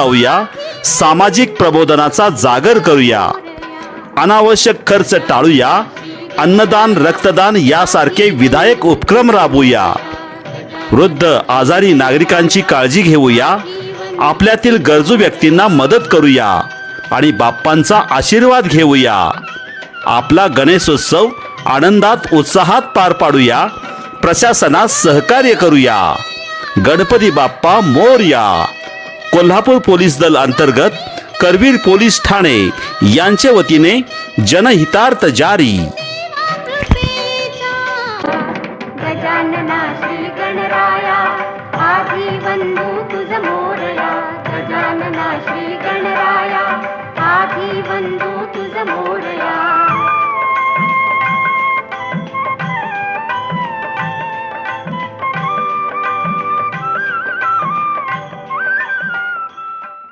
लावूया सामाजिक प्रबोधनाचा जागर करूया. अनावश्यक खर्च टाळूया. अन्नदान रक्तदान यासारखे विधायक उपक्रम राबवूया. वृद्ध आजारी नागरिकांची काळजी घेऊया. आपल्यातील गरजू व्यक्तींना मदत करूया आणि बाप्पांचा आशीर्वाद घेऊया. आपला गणेशोत्सव आनंदात उत्साहात पार पाडूया. प्रशासनास सहकार्य करूया. गणपती बाप्पा मोरया. कोल्हापूर पोलीस दल अंतर्गत करवीर पोलीस ठाणे यांच्या वतीने जनहितार्थ जारी. बंधू